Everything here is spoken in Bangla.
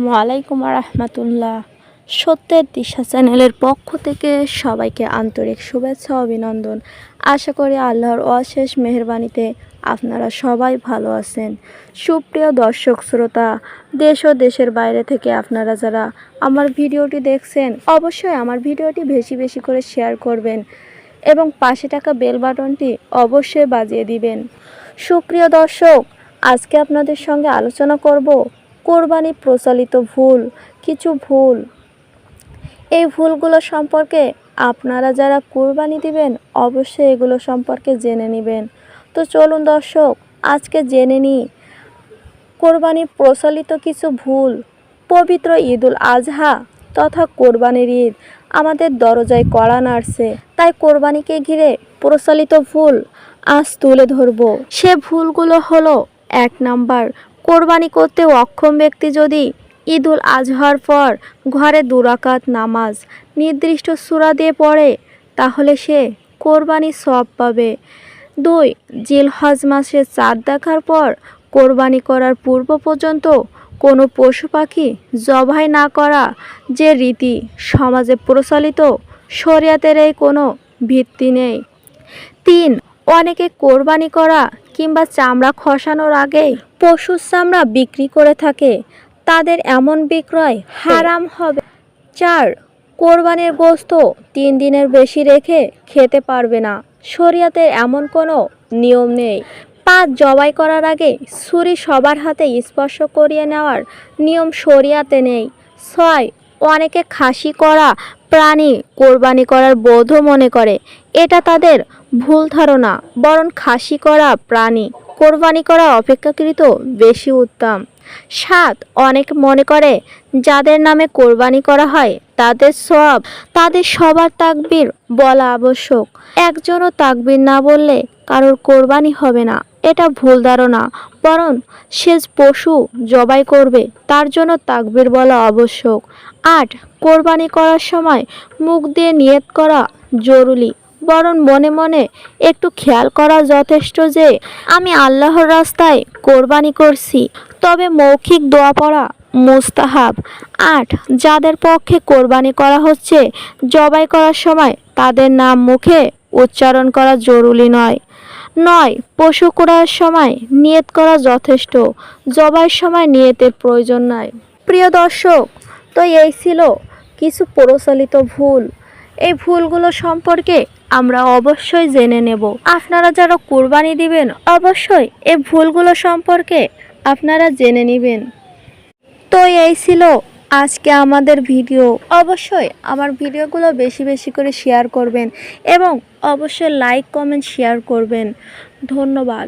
আসসালামু আলাইকুম রহমতুল্লাহ সত্যের দিশা চ্যানেলের পক্ষ থেকে সবাইকে আন্তরিক শুভেচ্ছা, অভিনন্দন। আশা করি আল্লাহর অশেষ মেহরবানিতে আপনারা সবাই ভালো আছেন। সুপ্রিয় দর্শক, শ্রোতা, দেশ ও দেশের বাইরে থেকে আপনারা যারা আমার ভিডিওটি দেখছেন, অবশ্যই আমার ভিডিওটি বেশি বেশি করে শেয়ার করবেন এবং পাশে থাকা বেল বাটনটি অবশ্যই বাজিয়ে দিবেন। সুপ্রিয় দর্শক, আজকে আপনাদের সঙ্গে আলোচনা করব কোরবানি প্রচলিত ভুল, কিছু ভুল। এই ভুলগুলো সম্পর্কে আপনারা যারা কোরবানি দিবেন, অবশ্যই এগুলো সম্পর্কে জেনে নেবেন। তো চলুন দর্শক, আজকে জেনে নিই কোরবানির প্রচলিত কিছু ভুল, পবিত্র ঈদুল আজহা তথা কোরবানির ঈদ। আমাদের দরজায় কড়া নাড়ছে, তাই কোরবানিকে ঘিরে প্রচলিত ভুল আজ তুলে ধরব। সে ভুলগুলো হলো এক নাম্বার কোরবানি করতে অক্ষম ব্যক্তি যদি ঈদুল আজহার পর ঘরে দুরাকাত নামাজ নির্দিষ্ট সূরা দিয়ে পড়ে, তাহলে সে কোরবানি সব পাবে। দুই, জিলহজ মাসে চাঁদ দেখার পর কোরবানি করার পূর্ব পর্যন্ত কোনো পশু পাখি জবাই না করা যে রীতি সমাজে প্রচলিত শরিয়াতের এই কোনো ভিত্তি নেই। তিন, অনেকে কোরবানি করা কিংবা চামড়া খসানোর আগে পশুর চামড়া বিক্রি করে থাকে, তাদের এমন বিক্রয় হারাম হবে। চার, কোরবানির গোস্ত তিন দিনের বেশি রেখে খেতে পারবে না। শরিয়াতে এমন কোনো নিয়ম নেই। পাঁচ, জবাই করার আগে ছুরি সবার হাতে স্পর্শ করিয়ে নেওয়ার নিয়ম শরিয়াতে নেই। ছয়, অনেকে খাসি করা প্রাণী কোরবানি করার বোধও মনে করে। এটা তাদের ভুল ধারণা, বরং খাসি করা প্রাণী। কোরবানি করা অপেক্ষাকৃত বেশি উত্তম। সাত, অনেক মনে করে, যাদের নামে কোরবানি করা হয়, তাদের সব তাদের সবার তাকবির বলা আবশ্যক। একজনও তাকবির না বললে কারোর কোরবানি হবে না। এটা ভুল ধারণা, বরং সে পশু জবাই করবে, তার জন্য তাকবির বলা আবশ্যক। আট, কোরবানি করার সময় মুখ দিয়ে নিয়ত করা জরুরি, বরং মনে মনে একটু খেয়াল করা যথেষ্ট যে, আমি আল্লাহর রাস্তায় কোরবানি করছি। তবে মৌখিক দোয়া পড়া মুস্তাহাব। আট, যাদের পক্ষে কোরবানি করা হচ্ছে, জবাই করার সময় তাদের নাম মুখে উচ্চারণ করা জরুরি নয়। নয়, পশু করার সময় নিয়ত করা যথেষ্ট, জবাইয়ের সময় নিয়তের প্রয়োজন নয় প্রিয় দর্শক, তো এই ছিল কিছু প্রচলিত ভুল। এই ভুলগুলো সম্পর্কে আমরা অবশ্যই জেনে নেব। আপনারা যারা কোরবানি দিবেন, অবশ্যই এই ভুলগুলো সম্পর্কে আপনারা জেনে নেবেন। তো এই ছিল আজকে আমাদের ভিডিও। অবশ্যই আমার ভিডিওগুলো বেশি বেশি করে শেয়ার করবেন এবং অবশ্যই লাইক, কমেন্ট, শেয়ার করবেন। ধন্যবাদ।